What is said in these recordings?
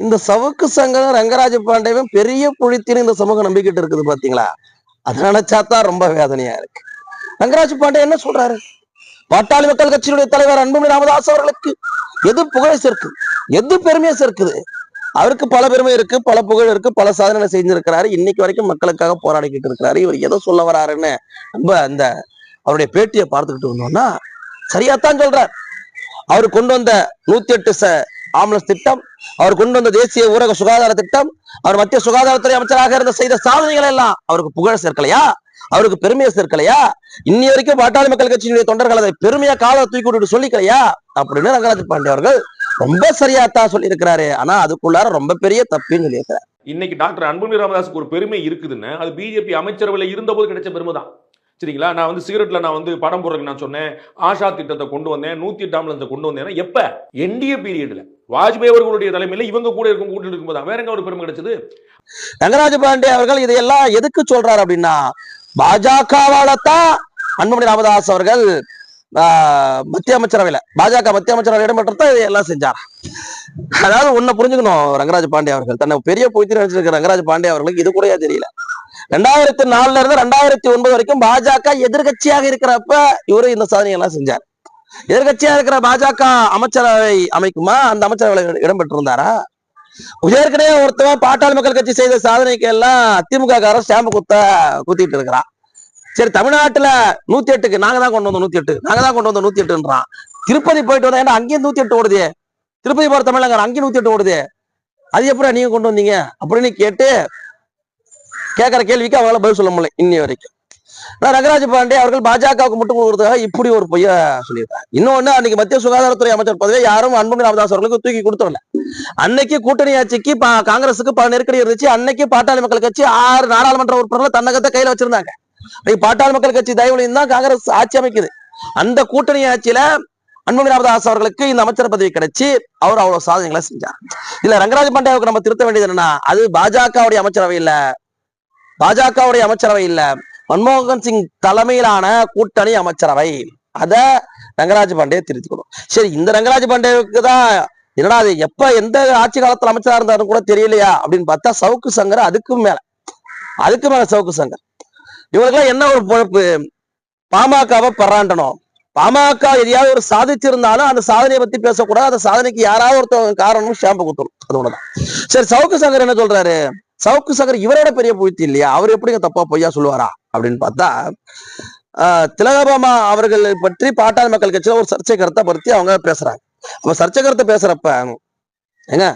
இந்த சவுக்கு சங்கம் ரங்கராஜ பாண்டேவும் பெரிய புழித்தின்னு இந்த சமூகம் நம்பிக்கிட்டு இருக்குது பாத்தீங்களா? அதை நினைச்சாதான் ரொம்ப வேதனையா இருக்கு. ரங்கராஜ பாண்டே என்ன சொல்றாரு? பாட்டாளி மக்கள் கட்சியினுடைய தலைவர் அன்புமணி ராமதாஸ் அவர்களுக்கு எது புகழை சேர்க்குது? எது பெருமையை சேர்க்குது? அவருக்கு பல பெருமை இருக்கு பல புகழ் இருக்கு பல சாதனை செஞ்சிருக்கிறாரு. இன்னைக்கு வரைக்கும் மக்களுக்காக போராடிக்கிட்டு இருக்கிறாரு. இவர் எதை சொல்ல வராருன்னு நம்ம அந்த அவருடைய பேட்டியை பார்த்துக்கிட்டு வந்தோம்னா சரியாத்தான் சொல்றார். அவர் கொண்டு வந்த நூத்தி எட்டு ச ஆம்புலன்ஸ் திட்டம் அவர் கொண்டு வந்த தேசிய ஊரக சுகாதார திட்டம் அவர் மத்திய சுகாதாரத்துறை அமைச்சராக இருந்த செய்த சாதனைகள் எல்லாம் அவருக்கு புகழ் சேர்க்கலையா? அவருக்கு பெருமையை சேர்க்கலையா? இன்னி வரைக்கும் பாட்டாளி மக்கள் கட்சியினுடைய தொண்டர்கள் அதை பெருமையா கால தூக்கி விட்டுட்டு சொல்லிக்கலையா? அப்படின்னு ரங்கராஜ் பாண்டே அவர்கள் ரொம்ப சரியாத்தான் சொல்லியிருக்கிறாரு. ஆனா அதுக்குள்ளார ரொம்ப பெரிய தப்புன்னு சொல்லியிருக்கிறார். இன்னைக்கு டாக்டர் அன்புமணி ராமதாஸுக்கு ஒரு பெருமை இருக்குதுன்னு அது பிஜேபி அமைச்சரவையில் இருந்தபோது கிடைச்ச பெருமை தான் சரிங்களா? நான் வந்து சிகரெட்ல நான் வந்து படம் போடுறதுக்கு நான் சொன்னேன். ஆஷா திட்டத்தை கொண்டு வந்தேன். நூத்தி எட்டு ஆம்புலன்ஸை கொண்டு வந்தேன் எப்ப? என்டிஏ பீரியட்ல வாஜ்பாய் அவர்களுடைய தலைமையில இவங்க கூட இருக்கும் கூட்டிட்டு இருக்கும்போது தான். வேற எங்க ஒரு பெருமை கிடைச்சது? ரங்கராஜ பாண்டே அவர்கள் இதையெல்லாம் எதுக்கு சொல்றாரு அப்படின்னா பாஜகவால தான் அன்புமணி ராமதாஸ் அவர்கள் மத்திய அமைச்சரவையில. பாஜக மத்திய அமைச்சரவை இடம்பெற்றதான் இதையெல்லாம் செஞ்சார்? அதாவது ஒன்ன புரிஞ்சுக்கணும் ரங்கராஜ பாண்டே அவர்கள். தன்னை பெரிய பொய்த்து நினைச்சிருக்க ரங்கராஜ பாண்டே அவர்களுக்கு இது கூட தெரியல. ரெண்டாயிரத்தி நாலுல இருந்து ரெண்டாயிரத்தி ஒன்பது வரைக்கும் பாஜக எதிர்கட்சியாக இருக்கிறப்ப இவரு இந்த சாதனை எல்லாம் செஞ்சார். எதிர்கட்சியா இருக்கிற பாஜக அமைச்சரவை அமைக்குமா? அந்த அமைச்சரவையில் இடம்பெற்றிருந்தாரா? ஏற்கனவே ஒருத்தவன் பாட்டாளி மக்கள் கட்சி செய்த சாதனைக்கு எல்லாம் திமுக காரன் ஸ்டாம்பு குத்த குத்திட்டு இருக்கிறான். சரி தமிழ்நாட்டுல நூத்தி எட்டுக்கு நாங்க தான் கொண்டு வந்தோம் நூத்தி எட்டு. நாங்க தான் கொண்டு வந்தோம் நூத்தி எட்டுன்றான். திருப்பதி போயிட்டு வந்தா ஏன்னா அங்கேயும் நூத்தி எட்டு ஓடுதே? திருப்பதி போற தமிழங்க அங்கேயும் நூத்தி எட்டு ஓடுதே? அது எப்படி நீங்க கொண்டு வந்தீங்க? அப்படின்னு கேட்டு கேட்கிற கேள்விக்கு அவங்களால பதில் சொல்ல முடியல இன்னி வரைக்கும். ரங்கராஜ பாண்டே அவர்கள் பாஜகவுக்கு முட்டு கொடுக்கறதுக்காக இப்படி ஒரு பொய்ய சொல்லியிருக்காங்க இன்னொன்னு அன்னைக்கு மத்திய சுகாதாரத்துறை அமைச்சர் பதவியை யாரும் அன்புமணி ராமதாஸ் அவர்களுக்கு தூக்கி கொடுத்துடல. அன்னைக்கு கூட்டணி ஆட்சிக்கு பா- காங்கிரஸுக்கு பல நெருக்கடி இருந்துச்சு. அன்னைக்கு பாட்டாளி மக்கள் கட்சி ஆறு நாடாளுமன்ற உறுப்பினர்கள் தன்னகத்தை கையில வச்சிருந்தாங்க. பாட்டாளி மக்கள் கட்சி தயவுலையும் தான் காங்கிரஸ் ஆட்சி அமைக்குது. அந்த கூட்டணி ஆட்சியில அன்புமணி ராமதாஸ் அவர்களுக்கு இந்த அமைச்சர் பதவி கிடைச்சி அவர் அவ்வளவு சாதனைகளை செஞ்சார். இல்ல ரங்கராஜ பாண்டியாவுக்கு நம்ம திருத்த வேண்டியது என்னன்னா அது பாஜகவுடைய அமைச்சரவை இல்ல. பாஜகவுடைய அமைச்சரவை இல்ல. மன்மோகன் சிங் தலைமையிலான கூட்டணி அமைச்சரவை. அத ரங்கராஜ பாண்டே திருத்திக்கணும். சரி இந்த ரங்கராஜ பாண்டேவுக்கு தான் என்னடா அது எப்ப எந்த ஆட்சி காலத்துல அமைச்சரா இருந்தாருன்னு கூட தெரியலையா அப்படின்னு பார்த்தா சவுக்கு சங்கர் அதுக்கும் மேல. அதுக்கு மேல சவுக்கு சங்கர். இவருக்கெல்லாம் என்ன ஒரு பொழப்பு பாமகவை பராண்டணும். பாமக எதையாவது ஒரு சாதிச்சிருந்தாலும் அந்த சாதனையை பத்தி பேசக்கூடாது. அந்த சாதனைக்கு யாராவது ஒருத்தவங்க காரணம் ஷாம்பு குத்தணும் அது ஒண்ணுதான். சரி சவுக்கு சங்கர் என்ன சொல்றாரு? சவுக்கு சங்கர் இவரோட பெரிய புய்த்தி இல்லையா? அவர் எப்படிங்க தப்பா பொய்யா சொல்லுவாரா? அப்படின்னு பார்த்தா திலகபாமா அவர்கள் பற்றி பாட்டாளி மக்கள் கட்சியில ஒரு சர்ச்சை கருத்தை பத்தி அவங்க பேசுறாங்க. அப்ப சர்ச்சை கருத்தை பேசுறப்ப ஏங்க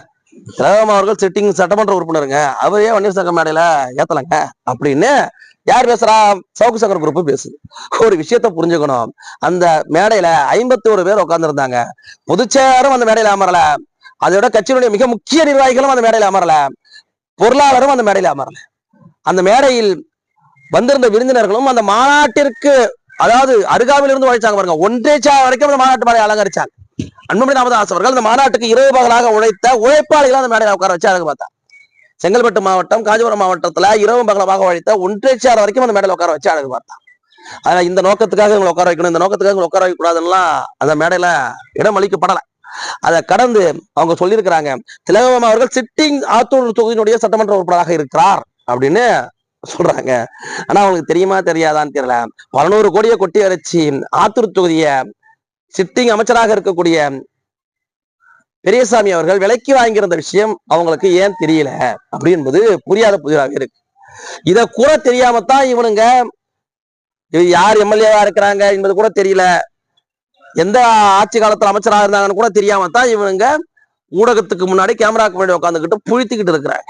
திலகபாமா அவர்கள் சிட்டிங் சட்டமன்ற உறுப்பினருங்க. அவரே வன்னியர் சங்க மேடையில ஏத்தலங்க. அப்படின்னு யார் பேசுறா? சவுக்கு சங்கர் குரூப் பேசுது. ஒரு விஷயத்த புரிஞ்சுக்கணும். அந்த மேடையில ஐம்பத்தி ஒரு பேர் உட்கார்ந்திருந்தாங்க. பொதுச்சேரும் அந்த மேடையில அமரல. அதோட கட்சியினுடைய மிக முக்கிய நிர்வாகிகளும் அந்த மேடையில அமரல. பொருளாளரும் அந்த மேடையில அமரல. அந்த மேடையில் வந்திருந்த விருந்தினர்களும் அந்த மாநாட்டிற்கு அதாவது அருகாமையில் இருந்து உழைச்சாங்க பாருங்க. ஒன்றே சா வரைக்கும் அந்த மாநாட்டு மேடையை அலங்கரிச்சாங்க. அன்புமணி ராமதாஸ் அவர்கள் இந்த மாநாட்டுக்கு இரவு பகலாக உழைத்த உழைப்பாளிகளை அந்த மேடையில் உட்கார வச்சு அழகு பார்த்தா செங்கல்பட்டு மாவட்டம் காஞ்சிபுரம் மாவட்டத்துல இரவு பகலமாக உழைத்த ஒன்றே வரைக்கும் அந்த மேடையில் உட்கார வச்சு அழகு பார்த்தா ஆனா இந்த நோக்கத்துக்காக இவங்களை உட்கார வைக்கணும் இந்த நோக்கத்துக்காக இவங்களை உட்கார வைக்க அந்த மேடையில இடம் அளிக்கப்படலை. அதை கடந்து அவங்க சொல்லியிருக்கிறாங்க திலகவம் அவர்கள் சிட்டிங் ஆத்தூர் தொகுதியினுடைய சட்டமன்ற உறுப்பினராக இருக்கிறார் அப்படின்னு சொல்றாங்க. ஆனா அவங்களுக்கு தெரியுமா தெரியாதான்னு தெரியல. பதினோரு கோடியை கொட்டி அரைச்சி ஆத்தூர் தொகுதிய சிட்டிங் அமைச்சராக இருக்கக்கூடிய பெரியசாமி அவர்கள் விலைக்கு வாங்கியிருந்த விஷயம் அவங்களுக்கு ஏன் தெரியல அப்படி என்பது புரியாத புதிராக இருக்கு. இத கூட தெரியாம தான் இவனுங்க இது யார் எம்எல்ஏவா இருக்கிறாங்க என்பது கூட தெரியல. எந்த ஆட்சி காலத்துல அமைச்சராக இருந்தாங்கன்னு கூட தெரியாம தான் இவனுங்க ஊடகத்துக்கு முன்னாடி கேமராக்கு முன்னாடி உட்காந்துக்கிட்டு புழித்துக்கிட்டு இருக்கிறாங்க.